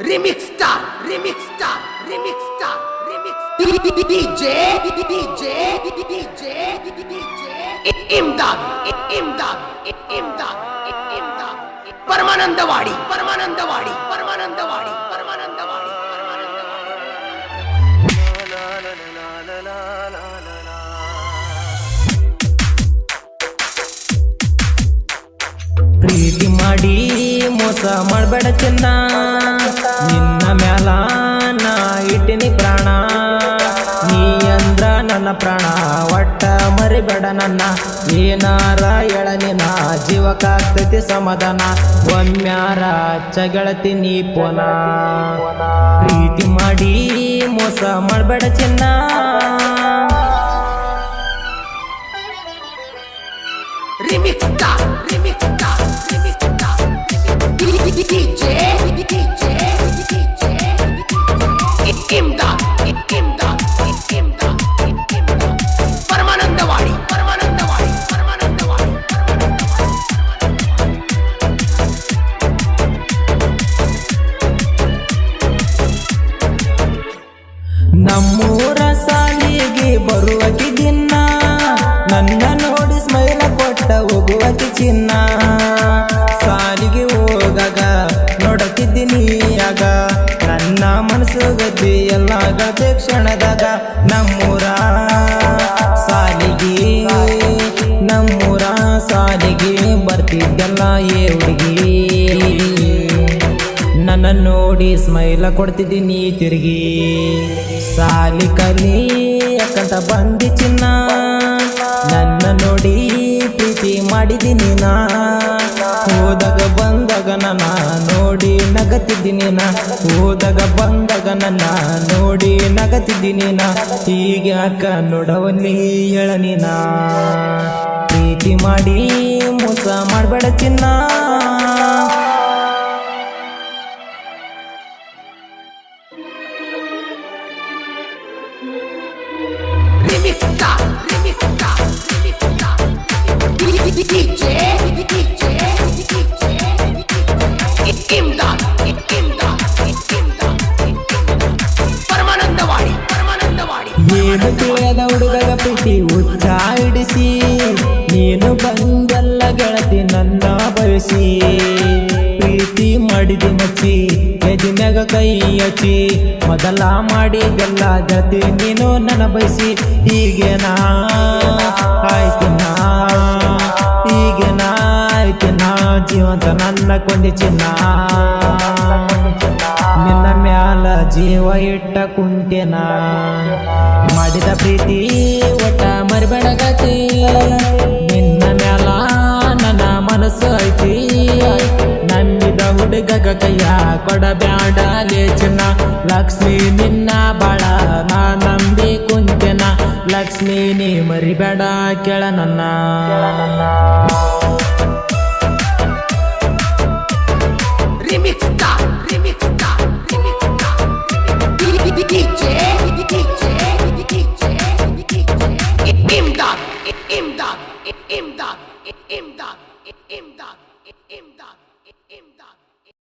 Remix star remix star remix star remix DJ DJ DJ DJ Imdad Imdad Imdad Imdad Paramanandawadi Paramanandawadi Paramanandawadi Paramanandawadi ಪ್ರೀತಿ ಮಾಡಿ ಮೋಸ ಮಾಡಬೇಡ ಚಿನ್ನ ನಿನ್ನ ಮ್ಯಾಲ ನಾ ಇಟ್ಟಿನಿ ಪ್ರಾಣ. ನೀ ಅಂದ್ರ ನನ್ನ ಪ್ರಾಣ. ಒಟ್ಟ ಮರಿಬೇಡ ನನ್ನ. ಏನಾರ ಎಳನಿನ ಜೀವಕ್ಕಾಗ್ತೈತಿ ಸಮಾಧಾನ. ಒಮ್ಮ್ಯಾರ ಚಗಳತಿ ನೀ ಪೋನ. ಪ್ರೀತಿ ಮಾಡಿ ಮೋಸ ಮಾಡಬೇಡ ಚಿನ್ನ. ರಿಮಿಕ್ತಾ ರಿಮಿಕ್ತಾ ರಿಮಿಕ್ತಾ Star, Remix ಮನಸ್ಸು ಗದ್ದಿ ಎಲ್ಲ ಕ್ಷಣದಾಗ ನಮ್ಮೂರ ಸಾಲಿಗೆ ನಮ್ಮೂರ ಸಾಲಿಗೆ ಬರ್ತಿದ್ದಲ್ಲ ಏ ಹುಡುಗಿ. ನನ್ನ ನೋಡಿ ಸ್ಮೈಲ ಕೊಡ್ತಿದ್ದೀನಿ ತಿರುಗಿ. ಸಾಲಿ ಕಲಿ ಯಾಕಂತ ಬಂದಿ ಚಿನ್ನ. ನನ್ನ ನೋಡಿ ಪ್ರೀತಿ ಮಾಡಿದ್ದೀನಿ ನಾ. ಹೋದಾಗ ಬಂದಾಗ ನೋಡಿ ನಗತಿದ್ದೀನಿ ನಾ ಹೋದಾಗ ಬಂದಾಗ ನನ್ನ ನೋಡಿ ನಗತಿದ್ದೀನಿ ನಾ ಈಗ ಯಾಕ ನೋಡವಲ್ಲಿ ಹೇಳನಿನ ಪ್ರೀತಿ ಮಾಡಿ ಮೋಸ ಮಾಡಬೇಡ ಚಿನ್ನ DJ, ಏನು ತಿಳಿಯದ ಹುಡುಗಗ ಪ್ರೀತಿ ಉಚ್ಚ ಹಿಡಿಸಿ ನೀನು ಬಂದಲ್ಲ ಗೆಳತಿ ನನ್ನ ಬಯಸಿ. ಪ್ರೀತಿ ಮಾಡಿದ ಮಚ್ಚಿ ಎದಿನಾಗ ಕೈ ಹಚ್ಚಿ. ಮೊದಲ ಮಾಡಿದೆಲ್ಲ ಗೆಳತಿ ನೀನು ನನ್ನ ಬಯಸಿ. ಹೀಗೆ ನಾ ಹೀಗೇನಾ ಆಯ್ತಿನಾ ಹೀಗೆ ಆಯ್ತಿನಾ ಜೀವಂತ ನನ್ನ ಕೊಂದಿ ಚಿನ್ನ. ನಿನ್ನ ಮ್ಯಾಲ ಜೀವ ಇಟ್ಟ ಕುಂತೇನ. ಮಾಡಿದ ಪ್ರೀತಿ ಒಟ್ಟ ಮರಿಬೇಡಗತಿ. ನಿನ್ನ ಮ್ಯಾಲ ನನ್ನ ಮನಸ್ಸು ಐತಿ. ನಂಬಿದ ಹುಡುಗಗ ಕೈಯ ಕೊಡಬ್ಯಾಡ ಲೇಚನ. ಲಕ್ಷ್ಮಿ ನಿನ್ನ ಬಾಳ ನಾ ನಂಬಿ ಕುಂತೆನ. ಲಕ್ಷ್ಮಿ ನೀ ಮರಿಬೇಡ ಕೇಳ ನನ್ನ. Remix ইমদাদ ইমদাদ ইমদাদ